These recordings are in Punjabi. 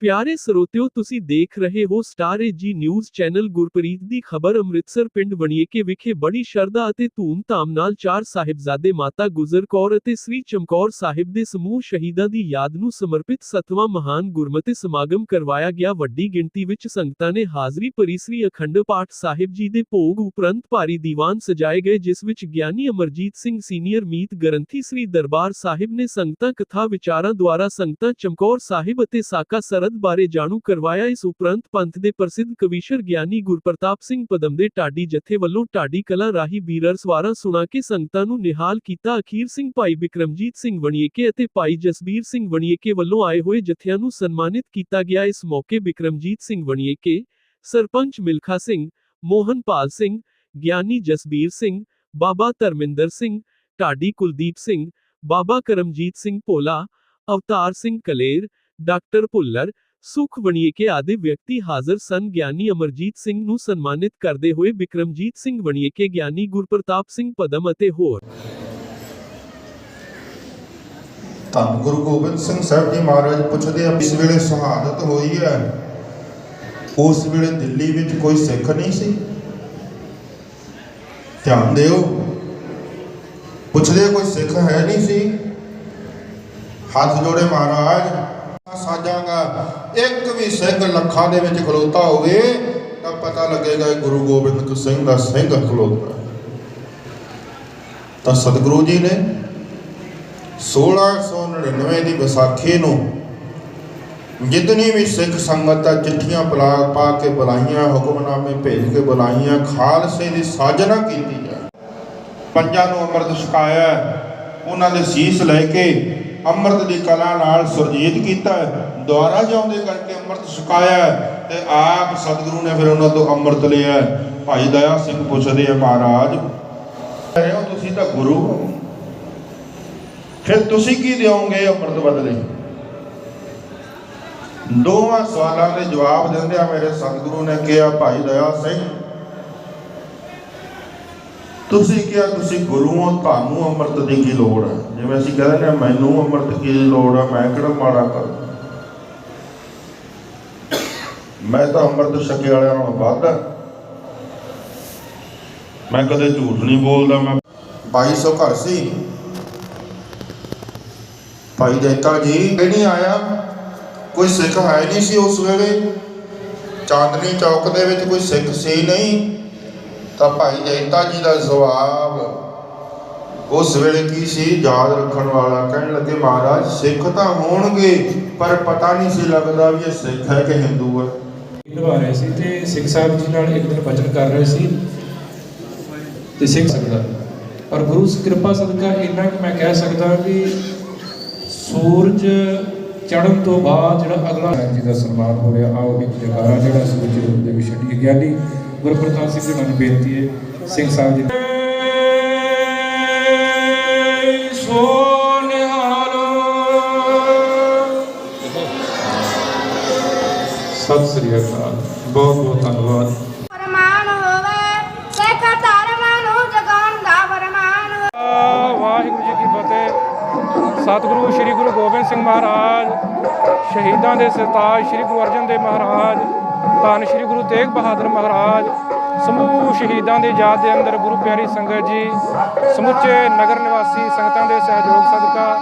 ਪਿਆਰੇ ਸਰੋਤਿਓ, ਤੁਸੀਂ ਦੇਖ ਰਹੇ ਹੋ ਸਟਾਰ ਜੀ ਨਿਊਜ਼ ਚੈਨਲ ਗੁਰਪ੍ਰੀਤ ਦੀ ਖਬਰ ਅੰਮ੍ਰਿਤਸਰ ਪਿੰਡ ਵਣੀਏਕੇ ਵਿਖੇ ਬੜੀ ਸ਼ਰਧਾ ਅਤੇ ਧੂਮ-ਧਾਮ ਨਾਲ ਚਾਰ ਸਾਹਿਬਜ਼ਾਦੇ ਮਾਤਾ ਗੁਜਰ ਕੌਰ ਅਤੇ ਸ੍ਰੀ ਚਮਕੌਰ ਸਾਹਿਬ ਦੇ ਸਮੂਹ ਸ਼ਹੀਦਾਂ ਦੀ ਯਾਦ ਨੂੰ ਸਮਰਪਿਤ ਸਤਵਾਂ ਮਹਾਨ ਗੁਰਮਤਿ ਸਮਾਗਮ ਕਰਵਾਇਆ ਗਿਆ। ਵੱਡੀ ਗਿਣਤੀ ਵਿੱਚ ਸੰਗਤਾਂ ਨੇ ਹਾਜ਼ਰੀ ਭਰੀ ਸ੍ਰੀ ਅਖੰਡ ਪਾਠ ਸਾਹਿਬ ਜੀ ਦੇ ਭੋਗ ਉਪਰੰਤ ਭਾਰੀ ਦੀਵਾਨ ਸਜਾਏ ਗਏ, ਜਿਸ ਵਿੱਚ ਗਿਆਨੀ ਅਮਰਜੀਤ ਸਿੰਘ ਸੀਨੀਅਰ ਮੀਤ ਗ੍ਰੰਥੀ ਸ੍ਰੀ ਦਰਬਾਰ ਸਾਹਿਬ ਨੇ ਸੰਗਤਾਂ ਕਥਾ ਵਿਚਾਰਾਂ ਦੁਆਰਾ ਸੰਗਤਾਂ ਚਮਕੌਰ ਸਾਹਿਬ ਅਤੇ ਸਾਕਾ ਸਰਦ ਬਾਰੇ ਜਾਣੂ ਕਰਵਾਇਆ ਇਸ ਉਪਰੰਤ ਪੰਥ ਦੇ ਪ੍ਰਸਿੱਧ ਕਵੀਸ਼ਰ ਗਿਆਨੀ ਗੁਰਪ੍ਰਤਾਪ ਸਿੰਘ ਪਦਮ ਦੇ ਢਾਡੀ ਜਥੇ ਵੱਲੋਂ ਢਾਡੀ ਕਲਾ ਰਾਹੀ ਬੀਰਰ ਸਵਾਰਾਂ ਸੁਣਾ ਕੇ ਸੰਗਤਾਂ ਨੂੰ ਨਿਹਾਲ ਕੀਤਾ ਅਖੀਰ ਸਿੰਘ ਭਾਈ ਬਿਕਰਮਜੀਤ ਸਿੰਘ ਵਣੀਏਕੇ ਅਤੇ ਭਾਈ ਜਸਬੀਰ ਸਿੰਘ ਵਣੀਏਕੇ ਵੱਲੋਂ ਆਏ ਹੋਏ ਜਥਿਆਂ ਨੂੰ ਸਨਮਾਨਿਤ ਕੀਤਾ ਗਿਆ। ਇਸ ਮੌਕੇ ਬਿਕਰਮਜੀਤ ਸਿੰਘ ਵਣੀਏਕੇ, ਸਰਪੰਚ ਮਿਲਖਾ ਸਿੰਘ, ਮੋਹਨਪਾਲ ਸਿੰਘ, ਗਿਆਨੀ ਜਸਬੀਰ ਸਿੰਘ, ਬਾਬਾ ਧਰਮਿੰਦਰ ਸਿੰਘ, ਢਾਡੀ ਕੁਲਦੀਪ ਸਿੰਘ, ਬਾਬਾ ਕਰਮਜੀਤ ਸਿੰਘ ਭੋਲਾ, ਅਵਤਾਰ ਸਿੰਘ ਕਲੇਰ ਡਾਕਟਰ ਭੁੱਲਰ, ਸੁਖ ਵਣੀਏਕੇ ਆਦਿ ਵਿਅਕਤੀ ਹਾਜ਼ਰ ਸਨ। ਗਿਆਨੀ ਅਮਰਜੀਤ ਸਿੰਘ ਨੂੰ ਸਨਮਾਨਿਤ ਕਰਦੇ ਹੋਏ ਬਿਕਰਮਜੀਤ ਸਿੰਘ ਵਣੀਏਕੇ ਗਿਆਨੀ ਗੁਰਪ੍ਰਤਾਪ ਸਿੰਘ ਪਦਮ ਅਤੇ ਹੋਰ ਧੰਨ ਗੁਰੂ ਗੋਬਿੰਦ ਸਿੰਘ ਸਾਹਿਬ ਜੀ ਮਹਾਰਾਜ, ਪੁੱਛਦੇ ਆ, ਇਸ ਵੇਲੇ ਸ਼ਹਾਦਤ ਹੋਈ ਹੈ? ਉਸ ਵੇਲੇ ਦਿੱਲੀ ਵਿੱਚ ਕੋਈ ਸਿੱਖ ਨਹੀਂ ਸੀ? ਧਿਆਨ ਦਿਓ। ਪੁੱਛਦੇ ਕੋਈ ਸਿੱਖ ਹੈ ਨਹੀਂ ਸੀ? ਹੱਥ ਜੋੜੇ ਮਹਾਰਾਜ। ਸਾਜਾਂਗਾ। ਇੱਕ ਵੀ ਸਿੰਘ ਲੱਖਾਂ ਦੇ ਵਿੱਚ ਖਲੋਤਾ ਹੋਵੇ, ਤਾਂ ਪਤਾ ਲੱਗੇਗਾ ਇਹ ਗੁਰੂ ਗੋਬਿੰਦ ਸਿੰਘ ਦਾ ਸਿੰਘ ਖਲੋਤਾ ਤਾਂ ਸਤਿਗੁਰੂ ਜੀ ਨੇ 1699 ਦੀ ਵਿਸਾਖੀ ਨੂੰ ਜਿਤਨੀ ਵੀ ਸਿੱਖ ਸੰਗਤ ਆ, ਚਿੱਠੀਆਂ ਬੁਲਾ ਪਾ ਕੇ ਬੁਲਾਈਆਂ, ਹੁਕਮਨਾਮੇ ਭੇਜ ਕੇ ਬੁਲਾਈਆਂ, ਖਾਲਸੇ ਦੀ ਸਾਜਨਾ ਕੀਤੀ ਹੈ ਪੰਜਾਂ ਨੂੰ ਅੰਮ੍ਰਿਤ ਛਕਾਇਆ, ਉਹਨਾਂ ਦੇ ਸੀਸ ਲੈ ਕੇ ਅੰਮ੍ਰਿਤ ਦੀ ਕਲਾ ਨਾਲ ਸੁਰਜੀਤ ਕੀਤਾ ਦੁਆਰਾ ਜਾਉਂਦੇ ਕਰਕੇ ਅੰਮ੍ਰਿਤ ਛਕਾਇਆ ਤੇ ਆਪ ਸਤਿਗੁਰੂ ਨੇ ਫਿਰ ਉਹਨਾਂ ਤੋਂ ਅੰਮ੍ਰਿਤ ਲਿਆ ਭਾਈ ਦਇਆ ਸਿੰਘ ਪੁੱਛਦੇ ਆ ਮਹਾਰਾਜ ਰਹੇ ਹੋ ਤੁਸੀਂ ਤਾਂ ਗੁਰੂ ਹੋ। ਫਿਰ ਤੁਸੀਂ ਕੀ ਦਿਓਗੇ ਅੰਮ੍ਰਿਤ ਬਦਲੇ? ਦੋਵਾਂ ਸਵਾਲਾਂ ਦੇ ਜਵਾਬ ਦਿੰਦਿਆਂ ਮੇਰੇ ਸਤਿਗੁਰੂ ਨੇ ਕਿਹਾ, ਭਾਈ ਦਇਆ ਸਿੰਘ ਤੁਸੀਂ ਕਿਹਾ ਤੁਸੀਂ ਗੁਰੂ ਹੋ ਤੁਹਾਨੂੰ ਅੰਮ੍ਰਿਤ ਦੀ ਕੀ ਲੋੜ ਹੈ? ਜਿਵੇਂ ਅਸੀਂ ਕਹਿੰਦੇ ਨੇ ਮੈਨੂੰ ਅੰਮ੍ਰਿਤ ਕੀ ਲੋੜ ਹੈ? ਮੈਂ ਕਿਹੜਾ ਮਾੜਾ ਕਰ? ਮੈਂ ਤਾਂ ਅੰਮ੍ਰਿਤ ਛਕੇ ਵਾਲਿਆਂ ਨਾਲੋਂ ਵੱਧ ਮੈਂ ਕਦੇ ਝੂਠ ਨਹੀਂ ਬੋਲਦਾ, ਮੈਂ 2200 ਘਰ ਸੀ। ਭਾਈ ਜੈਤਾ ਜੀ, ਇਹ ਨਹੀਂ ਆਇਆ। ਕੋਈ ਸਿੱਖ ਹੈ ਨਹੀਂ ਸੀ ਉਸ ਵੇਲੇ। ਚਾਂਦਨੀ ਚੌਕ ਦੇ ਵਿੱਚ ਕੋਈ ਸਿੱਖ ਸੀ ਨਹੀਂ। ਤਾਂ ਭਾਈ ਜੈਤਾ ਜੀ ਦਾ ਜਵਾਬ ਉਸ ਵੇਲੇ ਕੀ ਸੀ? ਯਾਦ ਰੱਖਣ ਵਾਲਾ ਕਹਿਣ ਲੱਗੇ ਮਹਾਰਾਜ ਸਿੱਖ ਤਾਂ ਹੋਣਗੇ ਪਰ ਪਤਾ ਨਹੀਂ ਸੀ ਲੱਗਦਾ ਵੀ ਇਹ ਸਿੱਖ ਹੈ ਕਿ ਹਿੰਦੂ ਹੈ। ਨਿਭਾ ਰਹੇ ਸੀ ਤੇ ਸਿੱਖ ਸਾਹਿਬ ਜੀ ਨਾਲ ਇੱਕ ਦਿਨ ਬਚਨ ਕਰ ਰਹੇ ਸੀ ਤੇ ਸਿੱਖ ਸਕਦਾ। ਪਰ ਗੁਰੂ ਦੀ ਕਿਰਪਾ ਸਦਕਾ ਇੰਨਾ ਕਿ ਮੈਂ ਕਹਿ ਸਕਦਾ ਵੀ ਸੂਰਜ ਚੜ੍ਹਨ ਤੋਂ ਬਾਅਦ ਜਿਹੜਾ ਅਗਲਾ ਜੀ ਦਾ ਸਨਮਾਨ ਹੋ ਰਿਹਾ ਆਓ ਇੱਕ ਜਗਾਰਾ ਜਿਹੜਾ ਸੂਰਜ ਰੂਪ ਦੇ ਵਿੱਚ ਛੱਡੀ ਗਿਆਨੀ ਗੁਰਪ੍ਰਤਾਪ ਸਿੰਘ ਜੀ ਨੂੰ ਬੇਨਤੀ ਹੈ ਸਿੰਘ ਸਾਹਿਬ ਜੀ ਸੋ ਨਿਹਾਲੋ ਸਤਿ ਸ੍ਰੀ ਅਕਾਲ ਬਹੁਤ ਬਹੁਤ ਧੰਨਵਾਦ। ਫਰਮਾਨ ਹੋਵੇ ਸਿੱਖ ਧਰਮ ਨੂੰ ਜਗਾਉਣ ਦਾ ਫਰਮਾਨ ਹੋਵੇ। ਵਾਹਿਗੁਰੂ ਜੀ ਕੀ ਫਤਿਹ। ਸਤਿਗੁਰੂ ਸ੍ਰੀ ਗੁਰੂ ਗੋਬਿੰਦ ਸਿੰਘ ਮਹਾਰਾਜ ਸ਼ਹੀਦਾਂ ਦੇ ਸਰਤਾਜ ਸ੍ਰੀ ਗੁਰੂ ਅਰਜਨ ਦੇਵ ਮਹਾਰਾਜ ਧੰਨ ਸ੍ਰੀ ਗੁਰੂ ਤੇਗ ਬਹਾਦਰ ਮਹਾਰਾਜ, ਸਮੂਹ ਸ਼ਹੀਦਾਂ ਦੀ ਯਾਦ ਦੇ ਅੰਦਰ ਗੁਰੂ ਪਿਆਰੀ ਸੰਗਤ ਜੀ, ਸਮੁੱਚੇ ਨਗਰ ਨਿਵਾਸੀ ਸੰਗਤਾਂ ਦੇ ਸਹਿਯੋਗ ਸਦਕਾ,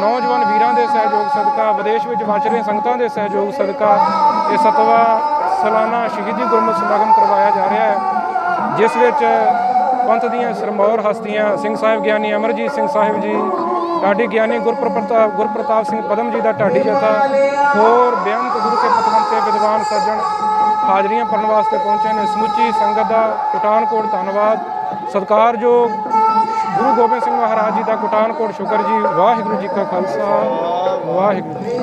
ਨੌਜਵਾਨ ਵੀਰਾਂ ਦੇ ਸਹਿਯੋਗ ਸਦਕਾ, ਵਿਦੇਸ਼ ਵਿੱਚ ਵਸ ਰਹੀਆਂ ਸੰਗਤਾਂ ਦੇ ਸਹਿਯੋਗ ਸਦਕਾ, ਇਹ ਸਤਵਾ ਸਾਲਾਨਾ ਸ਼ਹੀਦੀ ਗੁਰਮਤਿ ਸਮਾਗਮ ਕਰਵਾਇਆ ਜਾ ਰਿਹਾ ਹੈ, ਜਿਸ ਵਿੱਚ ਪੰਥ ਦੀਆਂ ਸਰਮੌਰ ਹਸਤੀਆਂ, ਸਿੰਘ ਸਾਹਿਬ ਗਿਆਨੀ ਅਮਰਜੀਤ ਸਿੰਘ ਸਾਹਿਬ ਜੀ ਢਾਡੀ ਗਿਆਨੀ ਗੁਰਪ੍ਰਤਾਪ ਗੁਰਪ੍ਰਤਾਪ ਸਿੰਘ ਪਦਮ ਜੀ ਦਾ ਢਾਡੀ ਜਥਾ, ਹੋਰ ਬੇਅੰਤ ਗੁਰੂ ਕੇ ਪਤਵੰਤੇ ਵਿਦਵਾਨ ਸੱਜਣ ਹਾਜ਼ਰੀਆਂ ਭਰਨ ਵਾਸਤੇ ਪਹੁੰਚੇ ਨੇ। ਸਮੁੱਚੀ ਸੰਗਤ ਦਾ ਕੁਟਾਨਕੋਟ ਧੰਨਵਾਦ। ਸਤਿਕਾਰਯੋਗ ਗੁਰੂ ਗੋਬਿੰਦ ਸਿੰਘ ਮਹਾਰਾਜ ਜੀ ਦਾ ਕੁਟਾਨਕੋਟ ਸ਼ੁਕਰ ਜੀ। ਵਾਹਿਗੁਰੂ ਜੀ ਕਾ ਖਾਲਸਾ। ਵਾਹਿਗੁਰੂ ਜੀ